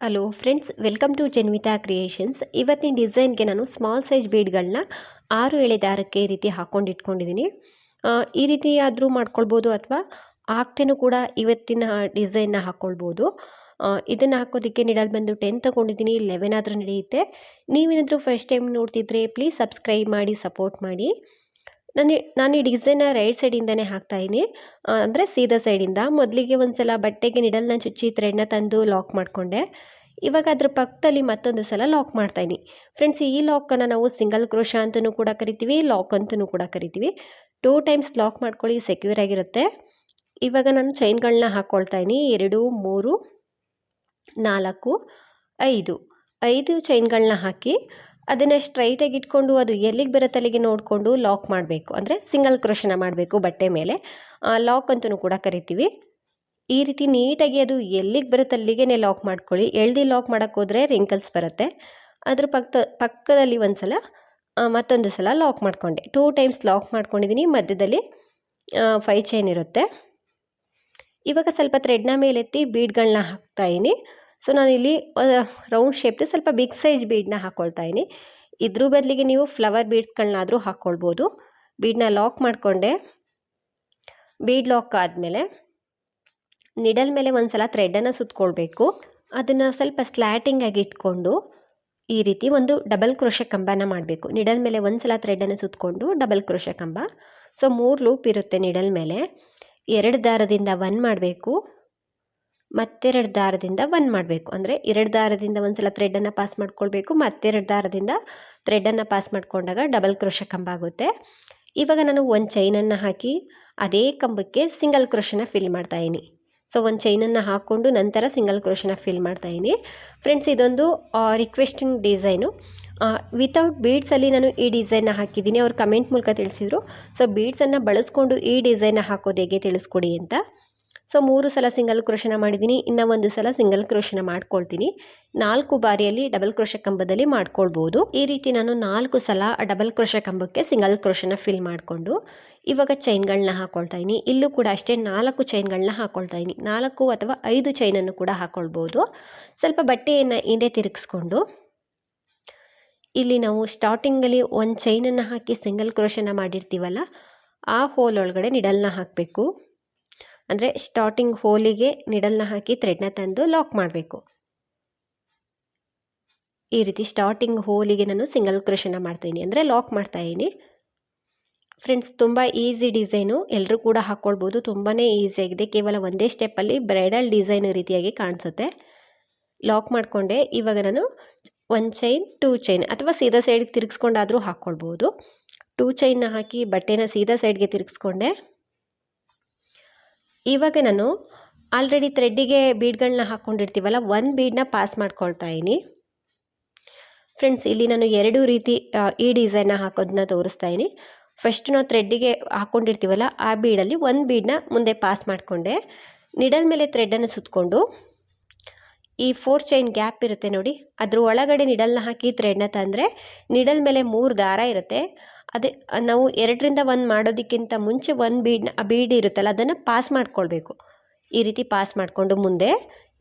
Hello friends welcome to Janvita creations ಇವತ್ತಿನ ಡಿಸೈನ್ಗೆ ನಾನು ಸ್ಮಾಲ್ ಸೈಜ್ ಬೀಡ್ಗಳನ್ನ ಆರು ಎಳೆ ದಾರಕ್ಕೆ ಈ ರೀತಿ ಹಾಕ್ಕೊಂಡು ಇಟ್ಕೊಂಡಿದ್ದೀನಿ. ಈ ರೀತಿ ಆದರೂ ಮಾಡ್ಕೊಳ್ಬೋದು ಅಥವಾ ಆಗ್ತೇನೂ ಕೂಡ ಇವತ್ತಿನ ಡಿಸೈನ್ನ ಹಾಕ್ಕೊಳ್ಬೋದು ಇದನ್ನು ಹಾಕೋದಕ್ಕೆ ನಿಡಲ್ ಬಂದು ಟೆನ್ ತೊಗೊಂಡಿದ್ದೀನಿ. ಲೆವೆನ್ ಆದರೂ ನಡೆಯುತ್ತೆ. ನೀವೇನಾದರೂ ಫಸ್ಟ್ ಟೈಮ್ ನೋಡ್ತಿದ್ರೆ ಪ್ಲೀಸ್ ಸಬ್ಸ್ಕ್ರೈಬ್ ಮಾಡಿ ಸಪೋರ್ಟ್ ಮಾಡಿ. ನಾನು ನಾನು ಈ ಡಿಸೈನ್ನ ರೈಟ್ ಸೈಡಿಂದನೇ ಹಾಕ್ತಾಯಿನಿ ಅಂದರೆ ಸೀದಾ ಸೈಡಿಂದ ಮೊದಲಿಗೆ ಒಂದು ಸಲ ಬಟ್ಟೆಗೆ ನಿಡಲ್ನ ಚುಚ್ಚಿ ಥ್ರೆಡ್ನ ತಂದು ಲಾಕ್ ಮಾಡಿಕೊಂಡೆ. ಇವಾಗ ಅದ್ರ ಪಕ್ಕದಲ್ಲಿ ಮತ್ತೊಂದು ಸಲ ಲಾಕ್ ಮಾಡ್ತಾಯಿನಿ ಫ್ರೆಂಡ್ಸ್ ಈ ಲಾಕನ್ನು ನಾವು ಸಿಂಗಲ್ ಕ್ರೋಶ ಅಂತಲೂ ಕೂಡ ಕರಿತೀವಿ ಲಾಕ್ ಅಂತಲೂ ಕೂಡ ಕರಿತೀವಿ. ಟೂ ಟೈಮ್ಸ್ ಲಾಕ್ ಮಾಡ್ಕೊಳ್ಳಿ ಸೆಕ್ಯೂರ್ ಆಗಿರುತ್ತೆ. ಇವಾಗ ನಾನು ಚೈನ್ಗಳನ್ನ ಹಾಕ್ಕೊಳ್ತಾ ಎರಡು, ಮೂರು, ನಾಲ್ಕು, ಐದು. ಐದು ಚೈನ್ಗಳನ್ನ ಹಾಕಿ ಅದನ್ನು ಸ್ಟ್ರೈಟಾಗಿ ಇಟ್ಕೊಂಡು ಅದು ಎಲ್ಲಿಗೆ ಬರುತ್ತೆ ಅಲ್ಲಿಗೆ ನೋಡಿಕೊಂಡು ಲಾಕ್ ಮಾಡಬೇಕು. ಅಂದರೆ ಸಿಂಗಲ್ ಕ್ರೋಶನ ಮಾಡಬೇಕು ಬಟ್ಟೆ ಮೇಲೆ. ಲಾಕ್ ಅಂತಲೂ ಕೂಡ ಕರಿತೀವಿ. ಈ ರೀತಿ ನೀಟಾಗಿ ಅದು ಎಲ್ಲಿಗೆ ಬರುತ್ತೆ ಅಲ್ಲಿಗೆ ಲಾಕ್ ಮಾಡ್ಕೊಳ್ಳಿ. ಎಳ್ದು ಲಾಕ್ ಮಾಡೋಕ್ಕೋದ್ರೆ ರಿಂಕಲ್ಸ್ ಬರುತ್ತೆ. ಅದ್ರ ಪಕ್ಕ ಪಕ್ಕದಲ್ಲಿ ಒಂದು ಸಲ ಮತ್ತೊಂದು ಸಲ ಲಾಕ್ ಮಾಡಿಕೊಂಡೆ. ಟೂ ಟೈಮ್ಸ್ ಲಾಕ್ ಮಾಡ್ಕೊಂಡಿದ್ದೀನಿ ಮಧ್ಯದಲ್ಲಿ ಫೈ ಚೈನ್ ಇರುತ್ತೆ. ಇವಾಗ ಸ್ವಲ್ಪ ಥ್ರೆಡ್ನ ಮೇಲೆತ್ತಿ ಬೀಡ್ಗಳನ್ನ ಹಾಕ್ತಾಯಿನಿ ಸೊ ನಾನಿಲ್ಲಿ ರೌಂಡ್ ಶೇಪ್ದು ಸ್ವಲ್ಪ ಬಿಗ್ ಸೈಜ್ ಬೀಡನ್ನ ಹಾಕ್ಕೊಳ್ತಾ ಇದ್ದೀನಿ. ಇದ್ರ ಬದಲಿಗೆ ನೀವು ಫ್ಲವರ್ ಬೀಡ್ಸ್ಗಳನ್ನಾದರೂ ಹಾಕ್ಕೊಳ್ಬೋದು ಬೀಡನ್ನ ಲಾಕ್ ಮಾಡಿಕೊಂಡೆ. ಬೀಡ್ ಲಾಕ್ ಆದಮೇಲೆ ನಿಡಲ್ ಮೇಲೆ ಒಂದು ಸಲ ಥ್ರೆಡನ್ನು ಸುತ್ಕೊಳ್ಬೇಕು. ಅದನ್ನು ಸ್ವಲ್ಪ ಸ್ಲ್ಯಾಟಿಂಗಾಗಿ ಇಟ್ಕೊಂಡು, ಈ ರೀತಿ ಒಂದು ಡಬಲ್ ಕ್ರೋಶ ಕಂಬನ ಮಾಡಬೇಕು. ನಿಡಲ್ ಮೇಲೆ ಒಂದು ಸಲ ಥ್ರೆಡನ್ನು ಸುತ್ತಕೊಂಡು ಡಬಲ್ ಕ್ರೋಶ ಕಂಬ. ಸೊ ಮೂರು ಲೂಪ್ ಇರುತ್ತೆ ನಿಡಲ್ ಮೇಲೆ. ಎರಡು ದಾರದಿಂದ ಒನ್ ಮಾಡಬೇಕು. ಮತ್ತೆರಡು ದಾರದಿಂದ ಒನ್ ಮಾಡಬೇಕು. ಅಂದರೆ ಎರಡು ದಾರದಿಂದ ಒಂದು ಸಲ ಥ್ರೆಡನ್ನು ಪಾಸ್ ಮಾಡ್ಕೊಳ್ಬೇಕು. ಮತ್ತೆರಡು ದಾರದಿಂದ ಥ್ರೆಡನ್ನು ಪಾಸ್ ಮಾಡಿಕೊಂಡಾಗ ಡಬಲ್ ಕ್ರೋಶ ಕಂಬ ಆಗುತ್ತೆ. ಇವಾಗ ನಾನು ಒಂದು ಚೈನನ್ನು ಹಾಕಿ ಅದೇ ಕಂಬಕ್ಕೆ ಸಿಂಗಲ್ ಕ್ರೋಶನ ಫಿಲ್ ಮಾಡ್ತಾಯಿನಿ ಸೊ ಒಂದು ಚೈನನ್ನು ಹಾಕ್ಕೊಂಡು ನಂತರ ಸಿಂಗಲ್ ಕ್ರೋಶನ ಫಿಲ್ ಮಾಡ್ತಾಯಿನಿ ಫ್ರೆಂಡ್ಸ್ ಇದೊಂದು ರಿಕ್ವೆಸ್ಟಿಂಗ್ ಡಿಸೈನು ವಿತೌಟ್ ಬೀಡ್ಸಲ್ಲಿ ನಾನು ಈ ಡಿಸೈನ್ನ ಹಾಕಿದ್ದೀನಿ. ಅವ್ರು ಕಮೆಂಟ್ ಮೂಲಕ ತಿಳಿಸಿದರು. ಸೊ ಬೀಡ್ಸನ್ನು ಬಳಸ್ಕೊಂಡು ಈ ಡಿಸೈನ್ನ ಹಾಕೋದು ಹೇಗೆ ತಿಳಿಸ್ಕೊಡಿ ಅಂತ. ಸೊ ಮೂರು ಸಲ ಸಿಂಗಲ್ ಕ್ರೋಶನ ಮಾಡಿದ್ದೀನಿ ಇನ್ನು ಒಂದು ಸಲ ಸಿಂಗಲ್ ಕ್ರೋಶನ ಮಾಡ್ಕೊಳ್ತೀನಿ. ನಾಲ್ಕು ಬಾರಿಯಲ್ಲಿ ಡಬಲ್ ಕ್ರೋಶ ಕಂಬದಲ್ಲಿ ಮಾಡ್ಕೊಳ್ಬೋದು. ಈ ರೀತಿ ನಾನು ನಾಲ್ಕು ಸಲ ಡಬಲ್ ಕ್ರೋಶ ಕಂಬಕ್ಕೆ ಸಿಂಗಲ್ ಕ್ರೋಶನ ಫಿಲ್ ಮಾಡಿಕೊಂಡು ಇವಾಗ ಚೈನ್ಗಳನ್ನ ಹಾಕೊಳ್ತಾ ಇದ್ದೀನಿ ಇಲ್ಲೂ ಕೂಡ ಅಷ್ಟೇ ನಾಲ್ಕು ಚೈನ್ಗಳನ್ನ ಹಾಕ್ಕೊಳ್ತಾ ಇದ್ದೀನಿ ನಾಲ್ಕು ಅಥವಾ ಐದು ಚೈನನ್ನು ಕೂಡ ಹಾಕ್ಕೊಳ್ಬೋದು ಸ್ವಲ್ಪ ಬಟ್ಟೆಯನ್ನು ಹಿಂದೆ ತಿರುಗಿಸ್ಕೊಂಡು ಇಲ್ಲಿ ನಾವು ಸ್ಟಾರ್ಟಿಂಗಲ್ಲಿ ಒಂದು ಚೈನನ್ನು ಹಾಕಿ ಸಿಂಗಲ್ ಕ್ರೋಶನ ಮಾಡಿರ್ತೀವಲ್ಲ, ಆ ಹೋಲ್ ಒಳಗಡೆ ನಿಡಲ್ನ ಹಾಕಬೇಕು. ಅಂದರೆ ಸ್ಟಾರ್ಟಿಂಗ್ ಹೋಲಿಗೆ ನಿಡಲ್ನ ಹಾಕಿ ಥ್ರೆಡ್ನ ತಂದು ಲಾಕ್ ಮಾಡಬೇಕು. ಈ ರೀತಿ ಸ್ಟಾರ್ಟಿಂಗ್ ಹೋಲಿಗೆ ನಾನು ಸಿಂಗಲ್ ಕ್ರೋಶನ ಮಾಡ್ತಾಯಿದ್ದೀನಿ ಅಂದರೆ ಲಾಕ್ ಮಾಡ್ತಾಯಿದ್ದೀನಿ ಫ್ರೆಂಡ್ಸ್ ತುಂಬ ಈಸಿ ಡಿಸೈನು ಎಲ್ಲರೂ ಕೂಡ ಹಾಕ್ಕೊಳ್ಬೋದು ತುಂಬಾ ಈಸಿಯಾಗಿದೆ ಕೇವಲ ಒಂದೇ ಸ್ಟೆಪ್ಪಲ್ಲಿ ಬ್ರೈಡಲ್ ಡಿಸೈನ್ ರೀತಿಯಾಗಿ ಕಾಣಿಸುತ್ತೆ. ಲಾಕ್ ಮಾಡಿಕೊಂಡೆ. ಇವಾಗ ನಾನು ಒನ್ ಚೈನ್ ಟೂ ಚೈನ್ ಅಥವಾ ಸೀದಾ ಸೈಡ್ಗೆ ತಿರುಗಿಸ್ಕೊಂಡಾದರೂ ಹಾಕ್ಕೊಳ್ಬೋದು ಟೂ ಚೈನ್ನ ಹಾಕಿ ಬಟ್ಟೆನ ಸೀದಾ ಸೈಡ್ಗೆ ತಿರುಗಿಸ್ಕೊಂಡೆ. ಇವಾಗ ನಾನು ಆಲ್ರೆಡಿ ಥ್ರೆಡ್ಡಿಗೆ ಬೀಡ್ಗಳನ್ನ ಹಾಕ್ಕೊಂಡಿರ್ತೀವಲ್ಲ ಒಂದು ಬೀಡನ್ನ ಪಾಸ್ ಮಾಡ್ಕೊಳ್ತಾ ಇದ್ದೀನಿ. ಫ್ರೆಂಡ್ಸ್ ಇಲ್ಲಿ ನಾನು ಎರಡು ರೀತಿ ಈ ಡಿಸೈನ್ನ ಹಾಕೋದನ್ನ ತೋರಿಸ್ತಾ ಇದ್ದೀನಿ. ಫಸ್ಟ್ ನಾವು ಥ್ರೆಡ್ಡಿಗೆ ಹಾಕ್ಕೊಂಡಿರ್ತೀವಲ್ಲ ಆ ಬೀಡಲ್ಲಿ ಒಂದು ಬೀಡನ್ನ ಮುಂದೆ ಪಾಸ್ ಮಾಡಿಕೊಂಡೆ. ನಿಡಲ್ ಮೇಲೆ ಥ್ರೆಡ್ಡನ್ನು ಸುತ್ತಕೊಂಡು ಈ ಫೋರ್ ಚೈನ್ ಗ್ಯಾಪ್ ಇರುತ್ತೆ ನೋಡಿ. ಅದ್ರ ಒಳಗಡೆ ನಿಡಲ್ನ ಹಾಕಿ ಥ್ರೆಡ್ನ ತಂದರೆ ನಿಡಲ್ ಮೇಲೆ ಮೂರು ದಾರ ಇರುತ್ತೆ. ಅದೇ, ನಾವು ಎರಡರಿಂದ ಒಂದು ಮಾಡೋದಕ್ಕಿಂತ ಮುಂಚೆ ಒಂದು ಬೀಡ್ನ ಆ ಬೀಡ್ ಇರುತ್ತಲ್ಲ, ಅದನ್ನು ಪಾಸ್ ಮಾಡ್ಕೊಳ್ಬೇಕು. ಈ ರೀತಿ ಪಾಸ್ ಮಾಡಿಕೊಂಡು ಮುಂದೆ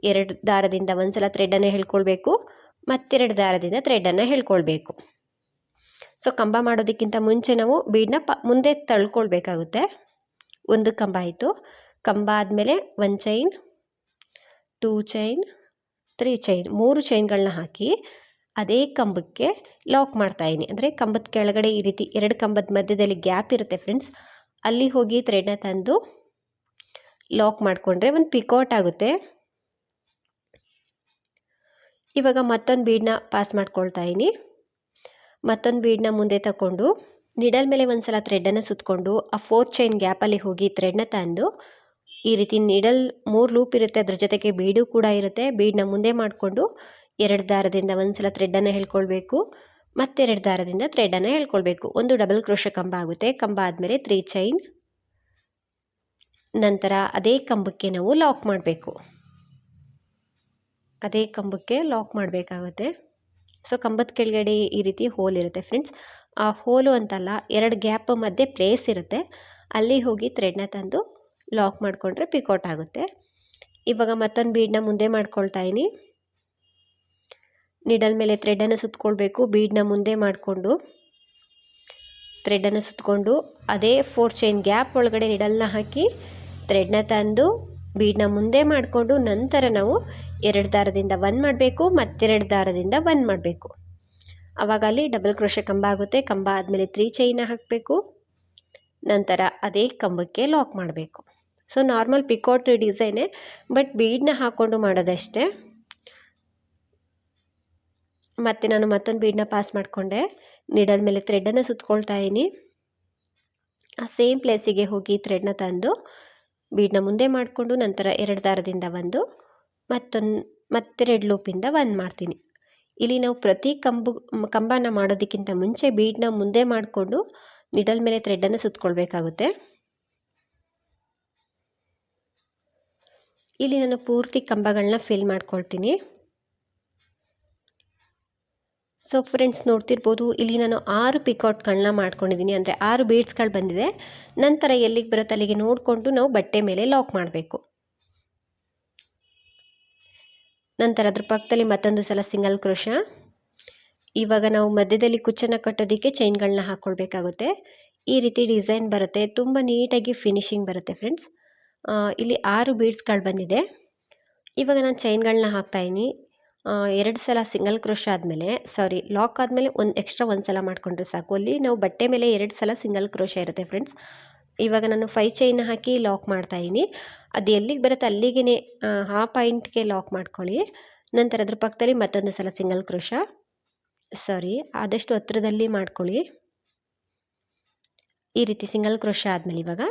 ಎರಡು ದಾರದಿಂದ ಒಂದು ಸಲ ಥ್ರೆಡನ್ನು ಹೇಳ್ಕೊಳ್ಬೇಕು. ಮತ್ತೆರಡು ದಾರದಿಂದ ಥ್ರೆಡನ್ನು ಹೇಳ್ಕೊಳ್ಬೇಕು. ಸೊ ಕಂಬ ಮಾಡೋದಕ್ಕಿಂತ ಮುಂಚೆ ನಾವು ಬೀಡನ್ನ ಪ, ಮುಂದೆ ತಳ್ಕೊಳ್ಬೇಕಾಗುತ್ತೆ. ಒಂದು ಕಂಬ ಆಯಿತು. ಕಂಬ ಆದಮೇಲೆ one chain two chain three chain ಮೂರು ಚೈನ್ಗಳನ್ನ ಹಾಕಿ ಅದೇ ಕಂಬಕ್ಕೆ ಲಾಕ್ ಮಾಡ್ತಾಯಿದ್ದೀನಿ ಅಂದರೆ ಕಂಬದ ಕೆಳಗಡೆ ಈ ರೀತಿ ಎರಡು ಕಂಬದ ಮಧ್ಯದಲ್ಲಿ ಗ್ಯಾಪ್ ಇರುತ್ತೆ ಫ್ರೆಂಡ್ಸ್ ಅಲ್ಲಿ ಹೋಗಿ ಥ್ರೆಡ್ನ ತಂದು ಲಾಕ್ ಮಾಡಿಕೊಂಡ್ರೆ ಒಂದು ಪಿಕೌಟ್ ಆಗುತ್ತೆ. ಇವಾಗ ಮತ್ತೊಂದು ಬೀಡನ್ನ ಪಾಸ್ ಮಾಡ್ಕೊಳ್ತಾ ಇದ್ದೀನಿ. ಮತ್ತೊಂದು ಬೀಡನ್ನ ಮುಂದೆ ತಗೊಂಡು ನಿಡಲ್ ಮೇಲೆ ಒಂದು ಸಲ ಥ್ರೆಡನ್ನು ಸುತ್ತಕೊಂಡು ಆ ಫೋರ್ತ್ ಚೈನ್ ಗ್ಯಾಪಲ್ಲಿ ಹೋಗಿ ಥ್ರೆಡ್ನ ತಂದು ಈ ರೀತಿ ನೀಡಲ್ ಮೂರು ಲೂಪ್ ಇರುತ್ತೆ. ಅದ್ರ ಜೊತೆಗೆ ಬೀಡು ಕೂಡ ಇರುತ್ತೆ. ಬೀಡನ್ನ ಮುಂದೆ ಮಾಡಿಕೊಂಡು ಎರಡು ದಾರದಿಂದ ಒಂದ್ಸಲ ಸಲ ಥ್ರೆಡನ್ನು ಹೇಳ್ಕೊಳ್ಬೇಕು. ಮತ್ತೆರಡು ದಾರದಿಂದ ಥ್ರೆಡನ್ನು ಹೇಳ್ಕೊಳ್ಬೇಕು. ಒಂದು ಡಬಲ್ ಕ್ರೋಶ ಕಂಬ ಆಗುತ್ತೆ. ಕಂಬ ಆದಮೇಲೆ ತ್ರೀ ಚೈನ್ ನಂತರ ಅದೇ ಕಂಬಕ್ಕೆ ನಾವು ಲಾಕ್ ಮಾಡಬೇಕು. ಅದೇ ಕಂಬಕ್ಕೆ ಲಾಕ್ ಮಾಡಬೇಕಾಗುತ್ತೆ. ಸೊ ಕಂಬದ ಕೆಳಗಡೆ ಈ ರೀತಿ ಹೋಲ್ ಇರುತ್ತೆ ಫ್ರೆಂಡ್ಸ್ ಆ ಹೋಲು ಅಂತಲ್ಲ ಎರಡು ಗ್ಯಾಪ್ ಮಧ್ಯೆ ಪ್ಲೇಸ್ ಇರುತ್ತೆ. ಅಲ್ಲಿ ಹೋಗಿ ಥ್ರೆಡ್ನ ತಂದು ಲಾಕ್ ಮಾಡಿಕೊಂಡ್ರೆ ಪಿಕೌಟ್ ಆಗುತ್ತೆ. ಇವಾಗ ಮತ್ತೊಂದು ಬೀಡನ್ನ ಮುಂದೆ ಮಾಡ್ಕೊಳ್ತಾ ಇದ್ದೀನಿ ನಿಡಲ್ ಮೇಲೆ ಥ್ರೆಡನ್ನು ಸುತ್ತಕೊಳ್ಬೇಕು ಬೀಡನ್ನ ಮುಂದೆ ಮಾಡಿಕೊಂಡು. ಥ್ರೆಡನ್ನು ಸುತ್ತಕೊಂಡು ಅದೇ ಫೋರ್ ಚೈನ್ ಗ್ಯಾಪ್ ಒಳಗಡೆ ನಿಡಲ್ನ ಹಾಕಿ ಥ್ರೆಡ್ನ ತಂದು ಬೀಡನ್ನ ಮುಂದೆ ಮಾಡಿಕೊಂಡು ನಂತರ ನಾವು ಎರಡು ದಾರದಿಂದ ಒನ್ ಮಾಡಬೇಕು, ಮತ್ತೆರಡು ದಾರದಿಂದ ಒನ್ ಮಾಡಬೇಕು. ಆವಾಗ ಅಲ್ಲಿ ಡಬಲ್ ಕ್ರೋಶೆ ಕಂಬ ಆಗುತ್ತೆ. ಕಂಬ ಆದಮೇಲೆ ತ್ರೀ ಚೈನ ಹಾಕಬೇಕು. ನಂತರ ಅದೇ ಕಂಬಕ್ಕೆ ಲಾಕ್ ಮಾಡಬೇಕು. ಸೊ ನಾರ್ಮಲ್ ಪಿಕೋಟ್ ಡಿಸೈನೇ, ಬಟ್ ಬೀಡನ್ನ ಹಾಕ್ಕೊಂಡು ಮಾಡೋದಷ್ಟೇ. ಮತ್ತು ನಾನು ಮತ್ತೊಂದು ಬೀಡನ್ನ ಪಾಸ್ ಮಾಡಿಕೊಂಡೆ. ನಿಡಲ್ ಮೇಲೆ ಥ್ರೆಡನ್ನು ಸುತ್ಕೊಳ್ತಾ ಇದ್ದೀನಿ. ಆ ಸೇಮ್ ಪ್ಲೇಸಿಗೆ ಹೋಗಿ ಥ್ರೆಡ್ನ ತಂದು ಬೀಡನ್ನ ಮುಂದೆ ಮಾಡಿಕೊಂಡು ನಂತರ ಎರಡು ದಾರದಿಂದ ಒಂದು, ಮತ್ತೊಂದು, ಮತ್ತೆ ಮತ್ತೆರಡು ಲೂಪಿಂದ ಒಂದು ಮಾಡ್ತೀನಿ. ಇಲ್ಲಿ ನಾವು ಪ್ರತಿ ಕಂಬು, ಕಂಬನ ಮಾಡೋದಕ್ಕಿಂತ ಮುಂಚೆ ಬೀಡನ್ನ ಮುಂದೆ ಮಾಡಿಕೊಂಡು ನಿಡಲ್ ಮೇಲೆ ಥ್ರೆಡನ್ನು ಸುತ್ಕೊಳ್ಬೇಕಾಗುತ್ತೆ. ಇಲ್ಲಿ ನಾನು ಪೂರ್ತಿ ಕಂಬಗಳನ್ನ ಫಿಲ್ ಮಾಡ್ಕೊಳ್ತೀನಿ. ಸೊ ಫ್ರೆಂಡ್ಸ್ ನೋಡ್ತಿರ್ಬೋದು, ಇಲ್ಲಿ ನಾನು ಆರು ಪಿಕೌಟ್ಗಳನ್ನ ಮಾಡ್ಕೊಂಡಿದ್ದೀನಿ ಅಂದರೆ ಆರು ಬೀಡ್ಸ್ಗಳು ಬಂದಿದೆ. ನಂತರ ಎಲ್ಲಿಗೆ ಬರುತ್ತೆ ಅಲ್ಲಿಗೆ ನೋಡಿಕೊಂಡು ನಾವು ಬಟ್ಟೆ ಮೇಲೆ ಲಾಕ್ ಮಾಡಬೇಕು. ನಂತರ ಅದ್ರ ಪಕ್ಕದಲ್ಲಿ ಮತ್ತೊಂದು ಸಲ ಸಿಂಗಲ್ ಕ್ರೋಶ ಇವಾಗ ನಾವು ಮಧ್ಯದಲ್ಲಿ ಕುಚ್ಚನ್ನು ಕಟ್ಟೋದಕ್ಕೆ ಚೈನ್ಗಳನ್ನ ಹಾಕ್ಕೊಳ್ಬೇಕಾಗುತ್ತೆ ಈ ರೀತಿ ಡಿಸೈನ್ ಬರುತ್ತೆ. ತುಂಬ ನೀಟಾಗಿ ಫಿನಿಶಿಂಗ್ ಬರುತ್ತೆ ಫ್ರೆಂಡ್ಸ್ ಇಲ್ಲಿ ಆರು ಬೀಡ್ಸ್ಗಳು ಬಂದಿದೆ. ಇವಾಗ ನಾನು ಚೈನ್ಗಳನ್ನ ಹಾಕ್ತಾಯಿದ್ದೀನಿ ಎರಡು ಸಲ ಸಿಂಗಲ್ ಕ್ರೋಶ ಆದಮೇಲೆ, ಸಾರಿ, ಲಾಕ್ ಆದಮೇಲೆ ಒಂದು ಎಕ್ಸ್ಟ್ರಾ ಒಂದು ಸಲ ಮಾಡಿಕೊಂಡ್ರೆ ಸಾಕು. ಅಲ್ಲಿ ನಾವು ಬಟ್ಟೆ ಮೇಲೆ ಎರಡು ಸಲ ಸಿಂಗಲ್ ಕ್ರೋಶ ಇರುತ್ತೆ ಫ್ರೆಂಡ್ಸ್. ಇವಾಗ ನಾನು ಫೈ ಚೈನ್ ಹಾಕಿ ಲಾಕ್ ಮಾಡ್ತಾಯಿದ್ದೀನಿ ಅದು ಎಲ್ಲಿಗೆ ಬರುತ್ತೆ ಅಲ್ಲಿಗೆ ಆ ಪಾಯಿಂಟ್ಗೆ ಲಾಕ್ ಮಾಡ್ಕೊಳ್ಳಿ. ನಂತರ ಅದ್ರ ಪಕ್ಕದಲ್ಲಿ ಮತ್ತೊಂದು ಸಲ ಸಿಂಗಲ್ ಕ್ರೋಶ. ಸಾರಿ, ಆದಷ್ಟು ಹತ್ರದಲ್ಲಿ ಮಾಡ್ಕೊಳ್ಳಿ. ಈ ರೀತಿ ಸಿಂಗಲ್ ಕ್ರೋಶ ಆದಮೇಲೆ ಇವಾಗ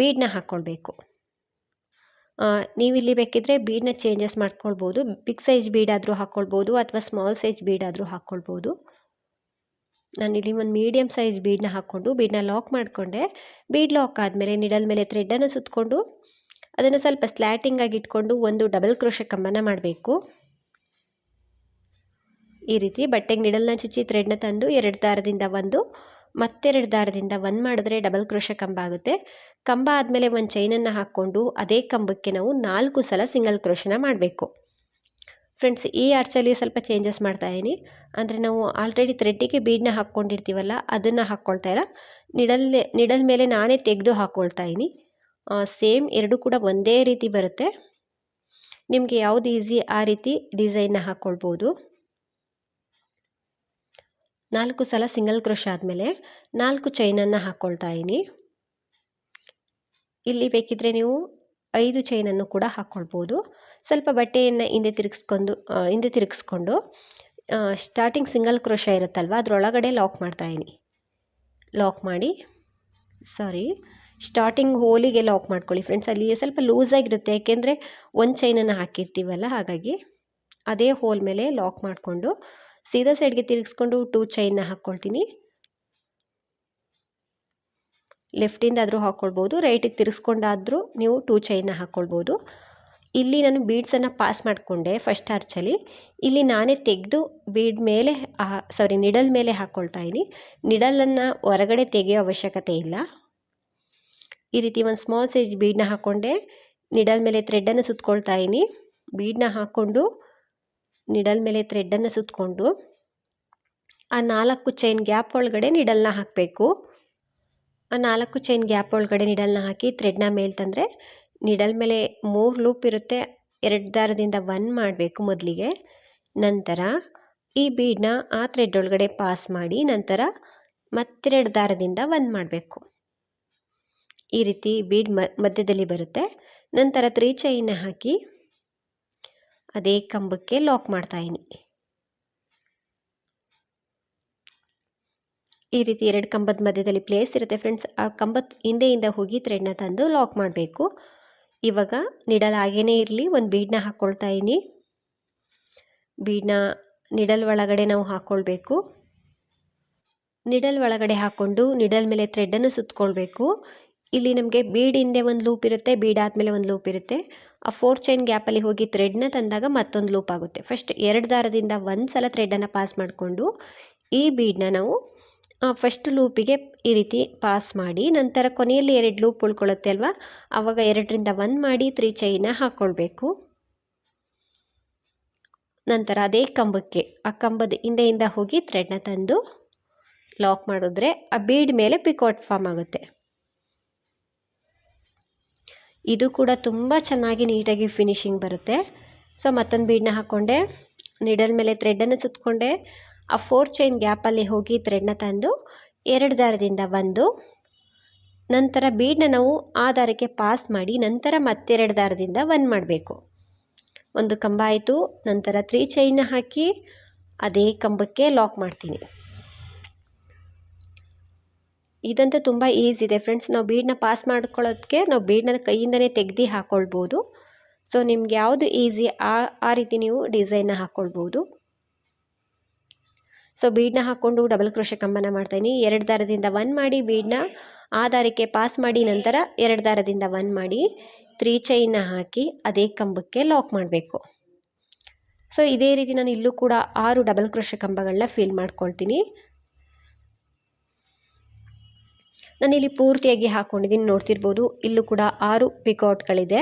ಬೀಡನ್ನ ಹಾಕ್ಕೊಳ್ಬೇಕು ನೀವಿಲ್ಲಿ ಬೇಕಿದ್ದರೆ ಬೀಡನ್ನ ಚೇಂಜಸ್ ಮಾಡ್ಕೊಳ್ಬೋದು. ಬಿಗ್ ಸೈಜ್ ಬೀಡಾದರೂ ಹಾಕ್ಕೊಳ್ಬೋದು ಅಥವಾ ಸ್ಮಾಲ್ ಸೈಜ್ ಬೀಡಾದರೂ ಹಾಕ್ಕೊಳ್ಬೋದು ನಾನಿಲ್ಲಿ ಒಂದು ಮೀಡಿಯಮ್ ಸೈಜ್ ಬೀಡನ್ನ ಹಾಕ್ಕೊಂಡು ಬೀಡನ್ನ ಲಾಕ್ ಮಾಡಿಕೊಂಡೆ. ಬೀಡ್ ಲಾಕ್ ಆದಮೇಲೆ ನಿಡಲ್ ಮೇಲೆ ಥ್ರೆಡ್ಡನ್ನು ಸುತ್ತಕೊಂಡು ಅದನ್ನು ಸ್ವಲ್ಪ ಸ್ಲ್ಯಾಟಿಂಗ್ ಆಗಿ ಇಟ್ಕೊಂಡು ಒಂದು ಡಬಲ್ ಕ್ರೋಶ ಕಂಬನ ಮಾಡಬೇಕು. ಈ ರೀತಿ ಬಟ್ಟೆಗೆ ನಿಡಲ್ನ ಚುಚ್ಚಿ ಥ್ರೆಡ್ನ ತಂದು ಎರಡು ದಾರದಿಂದ ಒಂದು, ಮತ್ತೆರಡು ದಾರದಿಂದ ಒಂದು ಮಾಡಿದ್ರೆ ಡಬಲ್ ಕ್ರೋಶ ಕಂಬ ಆಗುತ್ತೆ. ಕಂಬ ಆದಮೇಲೆ ಒಂದು ಚೈನನ್ನು ಹಾಕ್ಕೊಂಡು ಅದೇ ಕಂಬಕ್ಕೆ ನಾವು ನಾಲ್ಕು ಸಲ ಸಿಂಗಲ್ ಕ್ರೋಶನ ಮಾಡಬೇಕು. ಫ್ರೆಂಡ್ಸ್ ಈ ಆರ್ಚಲ್ಲಿ ಸ್ವಲ್ಪ ಚೇಂಜಸ್ ಮಾಡ್ತಾ ಇದ್ದೀನಿ ಅಂದರೆ ನಾವು ಆಲ್ರೆಡಿ ಥ್ರೆಡ್ಡಿಗೆ ಬೀಡನ್ನ ಹಾಕ್ಕೊಂಡಿರ್ತೀವಲ್ಲ, ಅದನ್ನು ಹಾಕ್ಕೊಳ್ತಾ ಇಲ್ಲ ನಿಡಲ್ ನಿಡಲ್ ಮೇಲೆ ನಾನೇ ತೆಗೆದು ಹಾಕ್ಕೊಳ್ತಾ ಇದ್ದೀನಿ ಸೇಮ್ ಎರಡು ಕೂಡ ಒಂದೇ ರೀತಿ ಬರುತ್ತೆ. ನಿಮಗೆ ಯಾವುದು ಈಸಿ ಆ ರೀತಿ ಡಿಸೈನ್ನ ಹಾಕ್ಕೊಳ್ಬೋದು ನಾಲ್ಕು ಸಲ ಸಿಂಗಲ್ ಕ್ರೋಶ ಆದಮೇಲೆ ನಾಲ್ಕು ಚೈನನ್ನು ಹಾಕ್ಕೊಳ್ತಾ ಇದ್ದೀನಿ ಇಲ್ಲಿ ಬೇಕಿದ್ರೆ ನೀವು ಐದು ಚೈನನ್ನು ಕೂಡ ಹಾಕ್ಕೊಳ್ಬೋದು ಸ್ವಲ್ಪ ಬಟ್ಟೆಯನ್ನು ಹಿಂದೆ ತಿರುಗಿಸ್ಕೊಂಡು ಹಿಂದೆ ತಿರುಗಿಸ್ಕೊಂಡು ಸ್ಟಾರ್ಟಿಂಗ್ ಸಿಂಗಲ್ ಕ್ರೋಶ ಇರುತ್ತಲ್ವ, ಅದರೊಳಗಡೆ ಲಾಕ್ ಮಾಡ್ತಾಯಿನಿ ಲಾಕ್ ಮಾಡಿ ಸಾರಿ ಸ್ಟಾರ್ಟಿಂಗ್ ಹೋಲಿಗೆ ಲಾಕ್ ಮಾಡ್ಕೊಳ್ಳಿ ಫ್ರೆಂಡ್ಸ್ ಅಲ್ಲಿ ಸ್ವಲ್ಪ ಲೂಸಾಗಿರುತ್ತೆ ಯಾಕೆಂದರೆ ಒಂದು ಚೈನನ್ನು ಹಾಕಿರ್ತೀವಲ್ಲ, ಹಾಗಾಗಿ ಅದೇ ಹೋಲ್ ಮೇಲೆ ಲಾಕ್ ಮಾಡಿಕೊಂಡು, ಸೀದಾ ಸೈಡ್ಗೆ ತಿರುಗಿಸ್ಕೊಂಡು ಟೂ ಚೈನ್ನ ಹಾಕ್ಕೊಳ್ತೀನಿ ಲೆಫ್ಟಿಂದಾದರೂ ಹಾಕ್ಕೊಳ್ಬೋದು ರೈಟಿಗೆ ತಿರ್ಸ್ಕೊಂಡಾದರೂ ನೀವು ಟೂ ಚೈನ್ನ ಹಾಕ್ಕೊಳ್ಬೋದು ಇಲ್ಲಿ ನಾನು ಬೀಡ್ಸನ್ನು ಪಾಸ್ ಮಾಡಿಕೊಂಡೆ ಫಸ್ಟ್ ಆರ್ಚಲ್ಲಿ. ಇಲ್ಲಿ ನಾನೇ ತೆಗೆದು ಬೀಡ್ ಮೇಲೆ ಸಾರಿ ನಿಡಲ್ ಮೇಲೆ ಹಾಕ್ಕೊಳ್ತಾ ಇದ್ದೀನಿ. ನಿಡಲನ್ನು ಹೊರಗಡೆ ತೆಗೆಯೋ ಅವಶ್ಯಕತೆ ಇಲ್ಲ. ಈ ರೀತಿ ಒಂದು ಸ್ಮಾಲ್ ಸೈಜ್ ಬೀಡನ್ನ ಹಾಕ್ಕೊಂಡೆ ನಿಡಲ್ ಮೇಲೆ ಥ್ರೆಡ್ಡನ್ನು ಸುತ್ಕೊಳ್ತಾ ಇದ್ದೀನಿ. ಬೀಡನ್ನ ಹಾಕ್ಕೊಂಡು ನಿಡಲ್ ಮೇಲೆ ಥ್ರೆಡ್ಡನ್ನು ಸುತ್ತಕೊಂಡು ಆ ನಾಲ್ಕು ಚೈನ್ ಗ್ಯಾಪ್ ಒಳಗಡೆ ನಿಡಲ್ನ ಹಾಕಬೇಕು. ನಾಲ್ಕು ಚೈನ್ ಗ್ಯಾಪ್ ಒಳಗಡೆ ನಿಡಲ್ನ ಹಾಕಿ ಥ್ರೆಡ್ನ ಮೇಲೆ ತಂದರೆ ನಿಡಲ್ ಮೇಲೆ ಮೂರು ಲೂಪ್ ಇರುತ್ತೆ. ಎರಡು ದಾರದಿಂದ ಒನ್ ಮಾಡಬೇಕು ಮೊದಲಿಗೆ. ನಂತರ ಈ ಬೀಡನ್ನ ಆ ಥ್ರೆಡ್ ಒಳಗಡೆ ಪಾಸ್ ಮಾಡಿ ನಂತರ ಮತ್ತೆರಡು ದಾರದಿಂದ ಒನ್ ಮಾಡಬೇಕು. ಈ ರೀತಿ ಬೀಡ್ ಮಧ್ಯದಲ್ಲಿ ಬರುತ್ತೆ. ನಂತರ ತ್ರೀ ಚೈನ್ನ ಹಾಕಿ ಅದೇ ಕಂಬಕ್ಕೆ ಲಾಕ್ ಮಾಡ್ತಾಯಿನಿ ಈ ರೀತಿ ಎರಡು ಕಂಬದ ಮಧ್ಯದಲ್ಲಿ ಪ್ಲೇಸ್ ಇರುತ್ತೆ ಫ್ರೆಂಡ್ಸ್ ಆ ಕಂಬದ ಹಿಂದೆಯಿಂದ ಹೋಗಿ ಥ್ರೆಡ್ನ ತಂದು ಲಾಕ್ ಮಾಡಬೇಕು. ಇವಾಗ ನಿಡಲ್ ಹಾಗೇನೇ ಇರಲಿ, ಒಂದು ಬೀಡನ್ನ ಹಾಕ್ಕೊಳ್ತಾ ಇದ್ದೀನಿ ಬೀಡನ್ನ ನಿಡಲ್ ಒಳಗಡೆ ನಾವು ಹಾಕ್ಕೊಳ್ಬೇಕು ನಿಡಲ್ ಒಳಗಡೆ ಹಾಕ್ಕೊಂಡು ನಿಡಲ್ ಮೇಲೆ ಥ್ರೆಡ್ಡನ್ನು ಸುತ್ತಕೊಳ್ಬೇಕು ಇಲ್ಲಿ ನಮಗೆ ಬೀಡ್ ಹಿಂದೆ ಒಂದು ಲೂಪ್ ಇರುತ್ತೆ ಬೀಡ್ ಆದಮೇಲೆ ಒಂದು ಲೂಪ್ ಇರುತ್ತೆ. ಆ ಫೋರ್ ಚೈನ್ ಗ್ಯಾಪಲ್ಲಿ ಹೋಗಿ ಥ್ರೆಡ್ನ ತಂದಾಗ ಮತ್ತೊಂದು ಲೂಪ್ ಆಗುತ್ತೆ. ಫಸ್ಟ್ ಎರಡು ದಾರದಿಂದ ಒಂದು ಸಲ ಥ್ರೆಡನ್ನು ಪಾಸ್ ಮಾಡಿಕೊಂಡು ಈ ಬೀಡನ್ನ ನಾವು ಫಸ್ಟ್ ಲೂಪಿಗೆ ಈ ರೀತಿ ಪಾಸ್ ಮಾಡಿ, ನಂತರ ಕೊನೆಯಲ್ಲಿ ಎರಡು ಲೂಪ್ ಉಳ್ಕೊಳ್ಳುತ್ತೆ ಅಲ್ವಾ? ಆವಾಗ ಎರಡರಿಂದ ಒನ್ ಮಾಡಿ ತ್ರೀ ಚೈನ ಹಾಕ್ಕೊಳ್ಬೇಕು ನಂತರ ಅದೇ ಕಂಬಕ್ಕೆ, ಆ ಕಂಬದ ಹಿಂದೆಯಿಂದ ಹೋಗಿ ಥ್ರೆಡ್ನ ತಂದು ಲಾಕ್ ಮಾಡಿದ್ರೆ ಆ ಬೀಡ್ ಮೇಲೆ ಪಿಕೋಟ್ ಫಾರ್ಮ್ ಆಗುತ್ತೆ. ಇದು ಕೂಡ ತುಂಬ ಚೆನ್ನಾಗಿ ನೀಟಾಗಿ ಫಿನಿಶಿಂಗ್ ಬರುತ್ತೆ. ಸೊ ಮತ್ತೊಂದು ಬೀಡನ್ನ ಹಾಕ್ಕೊಂಡೆ ನಿಡಲ್ ಮೇಲೆ ಥ್ರೆಡನ್ನು ಸುತ್ತಕೊಂಡೆ ಆ ಫೋರ್ ಚೈನ್ ಗ್ಯಾಪಲ್ಲಿ ಹೋಗಿ ಥ್ರೆಡ್ನ ತಂದು ಎರಡು ದಾರದಿಂದ ಒಂದು, ನಂತರ ಬೀಡನ್ನ ನಾವು ಆ ದಾರಕ್ಕೆ ಪಾಸ್ ಮಾಡಿ ನಂತರ ಮತ್ತೆರಡು ದಾರದಿಂದ ಒನ್ ಮಾಡಬೇಕು. ಒಂದು ಕಂಬ ಆಯಿತು, ನಂತರ ತ್ರೀ ಚೈನ್ ಹಾಕಿ ಅದೇ ಕಂಬಕ್ಕೆ ಲಾಕ್ ಮಾಡ್ತೀನಿ. ಇದಂತೂ ತುಂಬ ಈಸಿ ಇದೆ ಫ್ರೆಂಡ್ಸ್ ನಾವು ಬೀಡನ್ನ ಪಾಸ್ ಮಾಡ್ಕೊಳ್ಳೋದಕ್ಕೆ ನಾವು ಬೀಡನ್ನ ಕೈಯಿಂದನೇ ತೆಗ್ದು ಹಾಕ್ಕೊಳ್ಬೋದು ಸೊ ನಿಮ್ಗೆ ಯಾವುದು ಈಸಿ ಆ ಆ ರೀತಿ ನೀವು ಡಿಸೈನ್ನ ಹಾಕ್ಕೊಳ್ಬೋದು ಸೊ ಬೀಡ್ನ ಹಾಕ್ಕೊಂಡು ಡಬಲ್ ಕ್ರೋಶೆ ಕಂಬನ ಮಾಡ್ತೀನಿ. ಎರಡು ದಾರದಿಂದ ಒನ್ ಮಾಡಿ ಬೀಡನ್ನ ಆ ದಾರಕ್ಕೆ ಪಾಸ್ ಮಾಡಿ ನಂತರ ಎರಡು ದಾರದಿಂದ ಒನ್ ಮಾಡಿ ತ್ರೀ ಚೈನ್ನ ಹಾಕಿ ಅದೇ ಕಂಬಕ್ಕೆ ಲಾಕ್ ಮಾಡಬೇಕು. ಸೊ ಇದೇ ರೀತಿ ನಾನು ಇಲ್ಲೂ ಕೂಡ ಆರು ಡಬಲ್ ಕ್ರೋಶೆ ಕಂಬಗಳನ್ನ ಫಿಲ್ ಮಾಡ್ಕೊಳ್ತೀನಿ. ನಾನಿಲ್ಲಿ ಪೂರ್ತಿಯಾಗಿ ಹಾಕ್ಕೊಂಡಿದ್ದೀನಿ ನೋಡ್ತಿರ್ಬೋದು, ಇಲ್ಲೂ ಕೂಡ ಆರು ಪಿಕೌಟ್ಗಳಿದೆ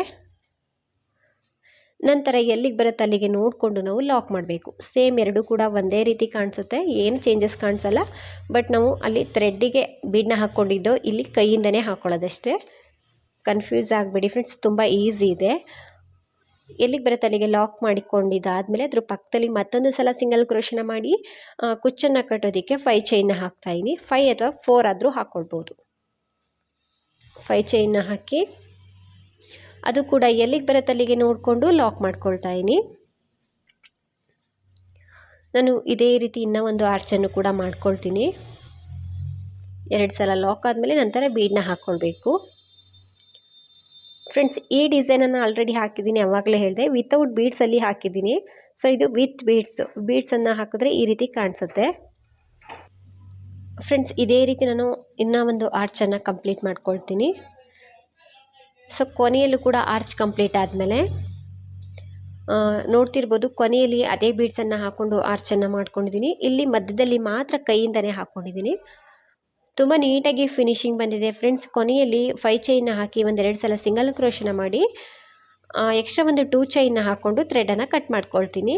ನಂತರ ಎಲ್ಲಿಗೆ ಬರುತ್ತೆ ಅಲ್ಲಿಗೆ ನೋಡಿಕೊಂಡು ನಾವು ಲಾಕ್ ಮಾಡಬೇಕು. ಸೇಮ್ ಎರಡು ಕೂಡ ಒಂದೇ ರೀತಿ ಕಾಣಿಸುತ್ತೆ. ಏನು ಚೇಂಜಸ್ ಕಾಣಿಸಲ್ಲ. ಬಟ್ ನಾವು ಅಲ್ಲಿ ಥ್ರೆಡ್ಡಿಗೆ ಬೀಡನ್ನ ಹಾಕ್ಕೊಂಡಿದ್ದೋ ಇಲ್ಲಿ ಕೈಯಿಂದನೇ ಹಾಕ್ಕೊಳ್ಳೋದಷ್ಟೇ ಕನ್ಫ್ಯೂಸ್ ಆಗಬೇಡಿ ಫ್ರೆಂಡ್ಸ್ ತುಂಬ ಈಸಿ ಇದೆ. ಎಲ್ಲಿಗೆ ಬರುತ್ತೆ ಅಲ್ಲಿಗೆ ಲಾಕ್ ಮಾಡಿಕೊಂಡಿದ್ದಾದಮೇಲೆ ಅದ್ರ ಪಕ್ಕದಲ್ಲಿ ಮತ್ತೊಂದು ಸಲ ಸಿಂಗಲ್ ಕ್ರೋಶನ ಮಾಡಿ ಕುಚ್ಚನ್ನು ಕಟ್ಟೋದಕ್ಕೆ ಫೈ ಚೈನ್ನ ಹಾಕ್ತಾಯಿನಿ ಫೈ ಅಥವಾ ಫೋರ್ ಆದರೂ ಹಾಕ್ಕೊಳ್ಬೋದು ಫೈ ಚೈನ್ನ ಹಾಕಿ ಅದು ಕೂಡ ಎಲ್ಲಿಗೆ ಬರುತ್ತೆ ಅಲ್ಲಿಗೆ ನೋಡಿಕೊಂಡು ಲಾಕ್ ಮಾಡ್ಕೊಳ್ತಾ ಇದ್ದೀನಿ ನಾನು ಇದೇ ರೀತಿ ಇನ್ನೂ ಒಂದು ಆರ್ಚನ್ನು ಕೂಡ ಮಾಡ್ಕೊಳ್ತೀನಿ. ಎರಡು ಸಲ ಲಾಕ್ ಆದಮೇಲೆ ನಂತರ ಬೀಡನ್ನ ಹಾಕ್ಕೊಳ್ಬೇಕು ಫ್ರೆಂಡ್ಸ್ ಈ ಡಿಸೈನನ್ನು ಆಲ್ರೆಡಿ ಹಾಕಿದ್ದೀನಿ ಯಾವಾಗಲೇ ಹೇಳಿದೆ. ವಿತೌಟ್ ಬೀಡ್ಸಲ್ಲಿ ಹಾಕಿದ್ದೀನಿ. ಸೊ ಇದು ವಿತ್ ಬೀಡ್ಸ್ ಬೀಡ್ಸನ್ನು ಹಾಕಿದ್ರೆ ಈ ರೀತಿ ಕಾಣಿಸುತ್ತೆ. ಫ್ರೆಂಡ್ಸ್ ಇದೇ ರೀತಿ ನಾನು ಇನ್ನೂ ಒಂದು ಆರ್ಚನ್ನು ಕಂಪ್ಲೀಟ್ ಮಾಡ್ಕೊಳ್ತೀನಿ. ಸೊ ಕೊನೆಯಲ್ಲೂ ಕೂಡ ಆರ್ಚ್ ಕಂಪ್ಲೀಟ್ ಆದಮೇಲೆ ನೋಡ್ತಿರ್ಬೋದು ಕೊನೆಯಲ್ಲಿ ಅದೇ ಬೀಡ್ಸನ್ನು ಹಾಕ್ಕೊಂಡು ಆರ್ಚನ್ನು ಮಾಡ್ಕೊಂಡಿದ್ದೀನಿ ಇಲ್ಲಿ ಮಧ್ಯದಲ್ಲಿ ಮಾತ್ರ ಕೈಯಿಂದನೇ ಹಾಕ್ಕೊಂಡಿದ್ದೀನಿ ತುಂಬ ನೀಟಾಗಿ ಫಿನಿಶಿಂಗ್ ಬಂದಿದೆ. ಫ್ರೆಂಡ್ಸ್ ಕೊನೆಯಲ್ಲಿ ಫೈ ಚೈನ್ನ ಹಾಕಿ ಒಂದೆರಡು ಸಲ ಸಿಂಗಲ್ ಕ್ರೋಶನ ಮಾಡಿ ಎಕ್ಸ್ಟ್ರಾ ಒಂದು ಟೂ ಚೈನ್ನ ಹಾಕ್ಕೊಂಡು ಥ್ರೆಡನ್ನು ಕಟ್ ಮಾಡ್ಕೊಳ್ತೀನಿ.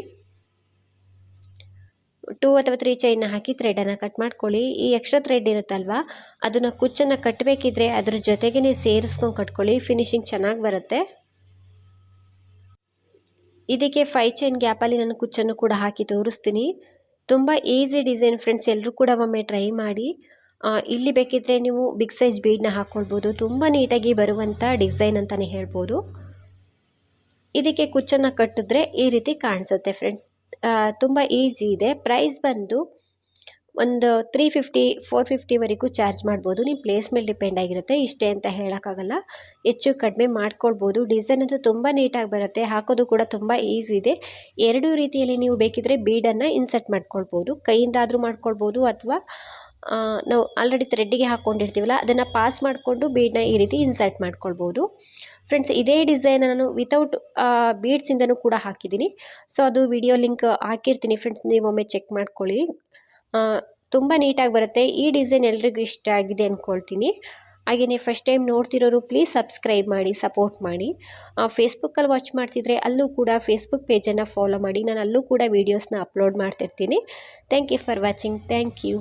ಟೂ ಅಥವಾ ತ್ರೀ ಚೈನ್ನ ಹಾಕಿ ಥ್ರೆಡನ್ನು ಕಟ್ ಮಾಡ್ಕೊಳ್ಳಿ. ಈ ಎಕ್ಸ್ಟ್ರಾ ಥ್ರೆಡ್ ಇರುತ್ತಲ್ವಾ? ಅದನ್ನು ಕುಚ್ಚನ್ನು ಕಟ್ಟಬೇಕಿದ್ರೆ ಅದ್ರ ಜೊತೆಗೇ ಸೇರಿಸ್ಕೊಂಡು ಕಟ್ಕೊಳ್ಳಿ. ಫಿನಿಶಿಂಗ್ ಚೆನ್ನಾಗಿ ಬರುತ್ತೆ. ಇದಕ್ಕೆ ಫೈ ಚೈನ್ ಗ್ಯಾಪಲ್ಲಿ ನಾನು ಕುಚ್ಚನ್ನು ಕೂಡ ಹಾಕಿ ತೋರಿಸ್ತೀನಿ. ತುಂಬ ಈಸಿ ಡಿಸೈನ್ ಫ್ರೆಂಡ್ಸ್ ಎಲ್ಲರೂ ಕೂಡ ಒಮ್ಮೆ ಟ್ರೈ ಮಾಡಿ. ಇಲ್ಲಿ ಬೇಕಿದ್ರೆ ನೀವು ಬಿಗ್ ಸೈಜ್ ಬೀಡನ್ನ ಹಾಕ್ಕೊಳ್ಬೋದು ತುಂಬ ನೀಟಾಗಿ ಬರುವಂಥ ಡಿಸೈನ್ ಅಂತಲೇ ಹೇಳ್ಬೋದು. ಇದಕ್ಕೆ ಕುಚ್ಚನ್ನು ಕಟ್ಟಿದ್ರೆ ಈ ರೀತಿ ಕಾಣಿಸುತ್ತೆ ಫ್ರೆಂಡ್ಸ್ ತುಂಬ ಈಸಿ ಇದೆ. ಪ್ರೈಸ್ ಬಂದು ಒಂದು ತ್ರೀ ಫಿಫ್ಟಿ ಫೋರ್ ಫಿಫ್ಟಿವರೆಗೂ ಚಾರ್ಜ್ ಮಾಡ್ಬೋದು. ನಿಮ್ಮ ಪ್ಲೇಸ್ ಮೇಲೆ ಡಿಪೆಂಡ್ ಆಗಿರುತ್ತೆ. ಇಷ್ಟೇ ಅಂತ ಹೇಳೋಕ್ಕಾಗಲ್ಲ. ಹೆಚ್ಚು ಕಡಿಮೆ ಮಾಡ್ಕೊಳ್ಬೋದು. ಡಿಸೈನ್ ಅಂತೂ ತುಂಬ ನೀಟಾಗಿ ಬರುತ್ತೆ. ಹಾಕೋದು ಕೂಡ ತುಂಬ ಈಸಿ ಇದೆ. ಎರಡೂ ರೀತಿಯಲ್ಲಿ ನೀವು ಬೇಕಿದ್ರೆ ಬೀಡನ್ನು ಇನ್ಸರ್ಟ್ ಮಾಡ್ಕೊಳ್ಬೋದು. ಕೈಯಿಂದಾದರೂ ಮಾಡ್ಕೊಳ್ಬೋದು ಅಥವಾ ನಾವು ಆಲ್ರೆಡಿ ಥ್ರೆಡ್ಡಿಗೆ ಹಾಕ್ಕೊಂಡಿರ್ತೀವಲ್ಲ ಅದನ್ನು ಪಾಸ್ ಮಾಡಿಕೊಂಡು ಬೀಡನ್ನ ಈ ರೀತಿ ಇನ್ಸರ್ಟ್ ಮಾಡ್ಕೊಳ್ಬೋದು. ಫ್ರೆಂಡ್ಸ್ ಇದೇ ಡಿಸೈನ್ ನಾನು ವಿತೌಟ್ ಬೀಡ್ಸಿಂದನೂ ಕೂಡ ಹಾಕಿದ್ದೀನಿ. ಸೊ ಅದು ವಿಡಿಯೋ ಲಿಂಕ್ ಹಾಕಿರ್ತೀನಿ. ಫ್ರೆಂಡ್ಸ್ ನೀವು ಒಮ್ಮೆ ಚೆಕ್ ಮಾಡ್ಕೊಳ್ಳಿ. ತುಂಬ ನೀಟಾಗಿ ಬರುತ್ತೆ. ಈ ಡಿಸೈನ್ ಎಲ್ರಿಗೂ ಇಷ್ಟ ಆಗಿದೆ ಅಂದ್ಕೊಳ್ತೀನಿ ಹಾಗೆಯೇ ಫಸ್ಟ್ ಟೈಮ್ ನೋಡ್ತಿರೋರು ಪ್ಲೀಸ್ ಸಬ್ಸ್ಕ್ರೈಬ್ ಮಾಡಿ ಸಪೋರ್ಟ್ ಮಾಡಿ. ಫೇಸ್ಬುಕ್ಕಲ್ಲಿ ವಾಚ್ ಮಾಡ್ತಿದ್ರೆ ಅಲ್ಲೂ ಕೂಡ ಫೇಸ್ಬುಕ್ ಪೇಜನ್ನು ಫಾಲೋ ಮಾಡಿ. ನಾನು ಅಲ್ಲೂ ಕೂಡ ವೀಡಿಯೋಸ್ನ ಅಪ್ಲೋಡ್ ಮಾಡ್ತಿರ್ತೀನಿ. Thank you for watching thank you